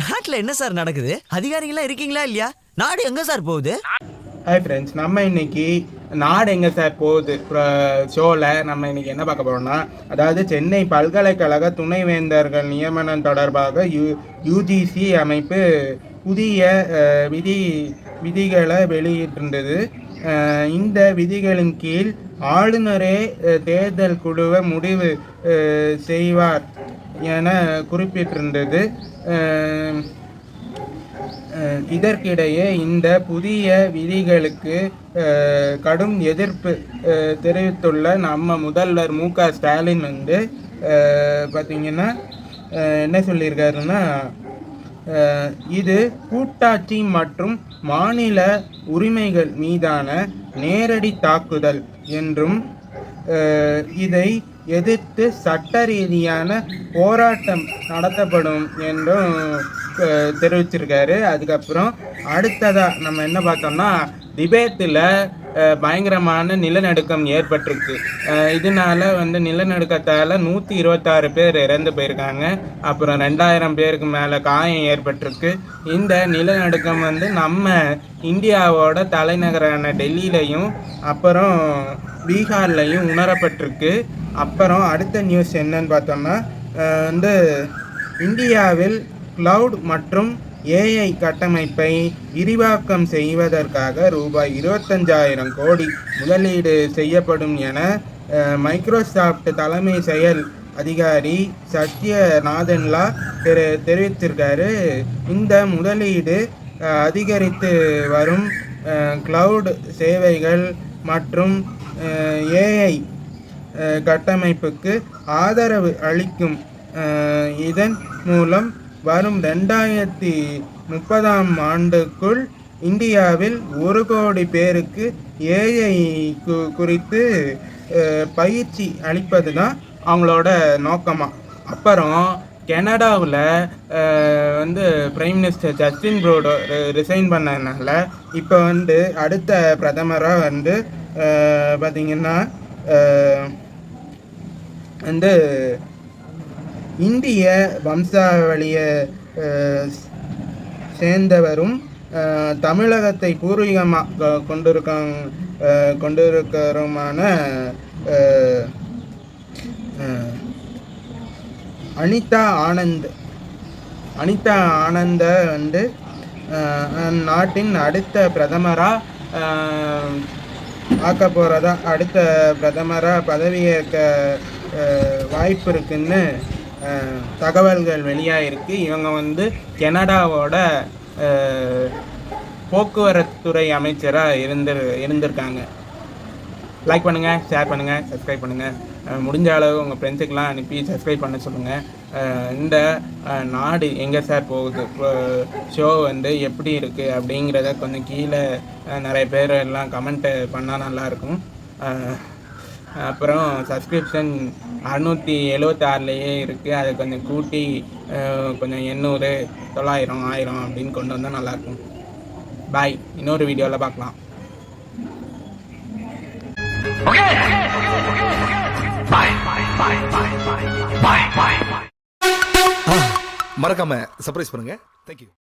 நாட்டில் என்ன சார் நடக்குது? அதிகாரிகள்லாம் இருக்கீங்களா இல்லையா? நாடு எங்க சார் போகுது? ஹாய் ஃப்ரெண்ட்ஸ் நம்ம இன்னைக்கு நாடு எங்கே சார் போகுது? ஷோவில் நம்ம இன்னைக்கு என்ன பார்க்க போகிறோம்னா அதாவது சென்னை பல்கலைக்கழக துணைவேந்தர்கள் நியமனம் தொடர்பாக யூ யூஜிசி அமைப்பு புதிய விதி விதிகளை வெளியிட்டிருந்தது. இந்த விதிகளின் கீழ் ஆளுநரே தேர்தல் குழுவை முடிவு செய்வார் என குறிப்பிட்டிருந்தது. இதற்கிடையே இந்த புதிய விதிகளுக்கு கடும் எதிர்ப்பு தெரிவித்துள்ள நம்ம முதல்வர் மு க ஸ்டாலின் வந்து பார்த்திங்கன்னா பார்த்தீங்கன்னா என்ன சொல்லியிருக்காருன்னா இது கூட்டாட்சி மற்றும் மாநில உரிமைகள் மீதான நேரடி தாக்குதல் என்றும் இதை எதிர்த்து சட்ட ரீதியான போராட்டம் நடத்தப்படும் என்றும் தெரிவிச்சிருக்காரு. அதுக்கப்புறம் அடுத்ததாக நம்ம என்ன பார்த்தோம்னா திபேத்தில் பயங்கரமான நிலநடுக்கம் ஏற்பட்டிருக்கு. இதனால வந்து நிலநடுக்கத்தால் நூற்றி இருபத்தாறு பேர் இறந்து போயிருக்காங்க. அப்புறம் ரெண்டாயிரம் பேருக்கு மேலே காயம் ஏற்பட்டிருக்கு. இந்த நிலநடுக்கம் வந்து நம்ம இந்தியாவோட தலைநகரான டெல்லியிலையும் அப்புறம் பீகார்லையும் உணரப்பட்டிருக்கு. அப்புறம் அடுத்த நியூஸ் என்னன்னு பார்த்தோம்னா வந்து இந்தியாவில் க்ளவுட் மற்றும் ஏஐ கட்டமைப்பை விரிவாக்கம் செய்வதற்காக ரூபாய் இருபத்தஞ்சாயிரம் கோடி முதலீடு செய்யப்படும் என மைக்ரோசாஃப்ட் தலைமை செயல் அதிகாரி சத்யநாதன்லா தெரி தெரிவித்திருக்காரு. இந்த முதலீடு அதிகரித்து வரும் கிளவுட் சேவைகள் மற்றும் ஏஐ கட்டமைப்புக்கு ஆதரவு அளிக்கும் இதன் மூலம் வரும் ரெண்டாயிரத்தி முப்பதாம் ஆண்டுக்குள் இந்தியாவில் ஒரு கோடி பேருக்கு ஏஐ கு குறித்து பயிற்சி அளிப்பது தான் அவங்களோட நோக்கமாக அப்புறம் கனடாவில் வந்து prime minister Justin Trudeau resign பண்ணதுனால இப்போ வந்து அடுத்த பிரதமராக வந்து பார்த்திங்கன்னா வந்து இந்திய வம்சாவளியை சேர்ந்தவரும் தமிழகத்தை பூர்வீகமாக கொண்டிருக்க அஹ், அனிதா ஆனந்த். அனிதா ஆனந்த வந்து நாட்டின் அடுத்த பிரதமராக ஆக்க போகிறதா அடுத்த பிரதமராக பதவியேற்க வாய்ப்பு இருக்குன்னு தகவல்கள் வெளியாகிருக்கு இவங்க வந்து கனடாவோட போக்குவரத்துறை அமைச்சராக இருந்து இருந்திருக்காங்க. லைக் பண்ணுங்கள் ஷேர் பண்ணுங்கள் சப்ஸ்கிரைப் பண்ணுங்கள் முடிஞ்ச அளவு உங்கள் ஃப்ரெண்ட்ஸுக்கெலாம் அனுப்பி சப்ஸ்கிரைப் பண்ண சொல்லுங்கள் இந்த நாடு எங்கே சார் போகுது? ஷோ வந்து எப்படி இருக்குது அப்படிங்கிறத கொஞ்சம் கீழே நிறைய பேர் எல்லாம் கமெண்ட்டு பண்ணால் நல்லாயிருக்கும் அஹ் அப்புறம் சப்ஸ்கிரிப்ஷன் அறுநூற்றி எழுவத்தாறுலேயே இருக்குது அதை கொஞ்சம் கூட்டி கொஞ்சம் எண்ணூறு தொள்ளாயிரம் ஆயிரம் அப்படின்னு கொண்டு வந்தால் நல்லாயிருக்கும் பாய் இன்னொரு வீடியோவில் பார்க்கலாம். மறக்காம சர்ப்ரைஸ் பண்ணுங்க. தேங்க்யூ